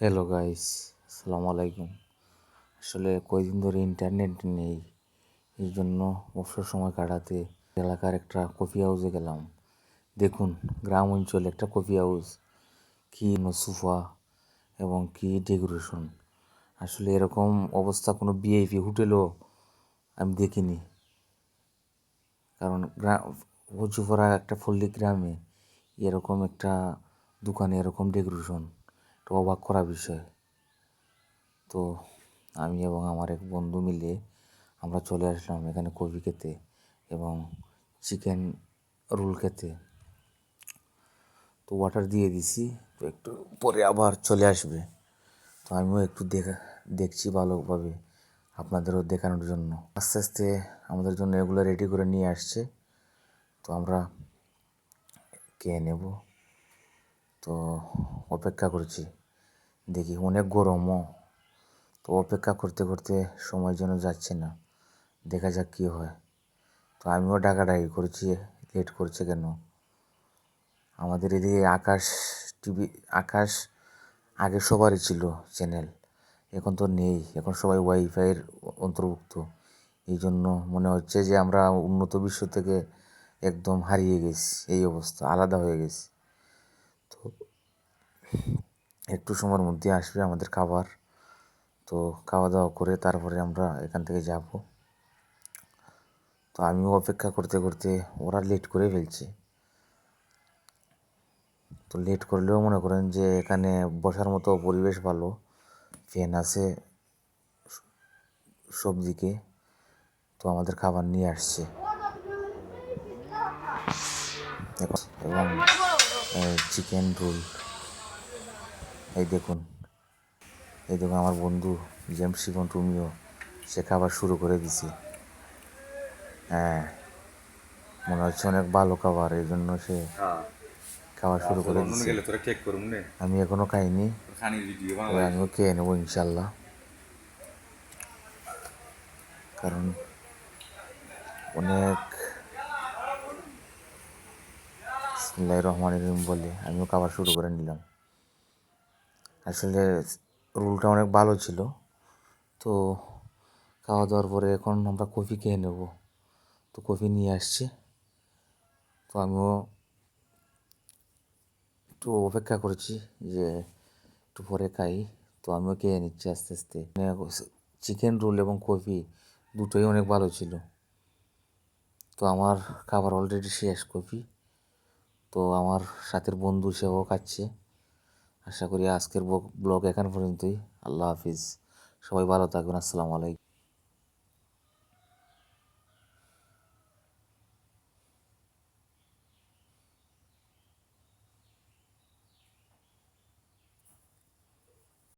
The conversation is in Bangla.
হ্যালো গাইস আসসালামু আলাইকুম আসলে কয়দিন ধরে ইন্টারনেট নেই, এই জন্য অবসর সময় কাটাতে এলাকার একটা কফি হাউসে গেলাম। দেখুন, গ্রাম অঞ্চলে একটা কফি হাউস কী সোফা এবং কী ডেকোরেশন আসলে এরকম অবস্থা কোনো বিআইপি হোটেলও আমি দেখিনি। কারণ গ্রাম হজুপাড়া একটা পল্লী গ্রামে এরকম একটা দোকানে এরকম ডেকোরেশন একটা অবাক করা বিষয়। তো আমি এবং আমার এক বন্ধু মিলে আমরা চলে আসলাম এখানে কফি খেতে এবং চিকেন রোল খেতে। তো অর্ডার দিয়ে দিছি, তো একটু পরে আবার চলে আসবে। তো আমিও একটু দেখা, দেখছি ভালোভাবে আপনাদেরও দেখানোর জন্য। আস্তে আস্তে আমাদের জন্য এগুলো রেডি করে নিয়ে আসছে। তো আমরা কে নেব। তো অপেক্ষা করছি। দেখি অনেক গরমও। তো অপেক্ষা করতে করতে সময় যেন যাচ্ছে না। দেখা যাক কী হয়। তো আমিও ডাকাডাকি করছি, লেট করছে কেন? আমাদের এদিকে আকাশ টিভি, আকাশ আগে সবারই ছিল চ্যানেল। এখন তো নেই। এখন সবাই ওয়াইফাইয়ের অন্তর্ভুক্ত। এই জন্য মনে হচ্ছে যে আমরা উন্নত বিশ্ব থেকে একদম হারিয়ে গেছি। এই অবস্থা, আলাদা হয়ে গেছি। তো একটু সময়ের মধ্যে আসবে আমাদের খাবার। তো খাওয়া দাওয়া করে তারপরে আমরা এখান থেকে যাব। তো আমিও অপেক্ষা করতে করতে ওরা লেট করে ফেলছে। তো লেট করলেও মনে করেন যে এখানে বসার মতো পরিবেশ ভালো। ফ্যান আছে সব দিকে তো আমাদের খাবার নিয়ে আসছে। এবং চিকেন রোল এই দেখুন এই দেখুন আমার বন্ধু জেমস শিবন তুমিও সে খাবার শুরু করে দিছে। হ্যাঁ মনে হচ্ছে অনেক ভালো খাবার এই জন্য সে খাওয়া শুরু করে দিছে। আমি এখনও খাইনি। আমিও খেয়ে নেব ইনশাল্লাহ। কারণ অনেক রহমানির রহিম বলে আমিও খাবার শুরু করে নিলাম। আসলে রোলটা অনেক ভালো ছিল। তো খাওয়া দাওয়ার পরে এখন আমরা কফি খেয়ে নেব। তো কফি নিয়ে আসছে। তো আমিও একটু অপেক্ষা করছি যে একটু পরে খাই। তো আমিও খেয়ে নিচ্ছি আস্তে আস্তে। চিকেন রোল এবং কফি দুটোই অনেক ভালো ছিল। তো আমার খাবার অলরেডি শেষ কফি। তো আমার সাথের বন্ধু সেও খাচ্ছে। আশা করি আজকের ব্লগ এখান পর্যন্তই। আল্লাহ হাফিজ। সবাই ভালো থাকবেন। আসসালামু আলাইকুম।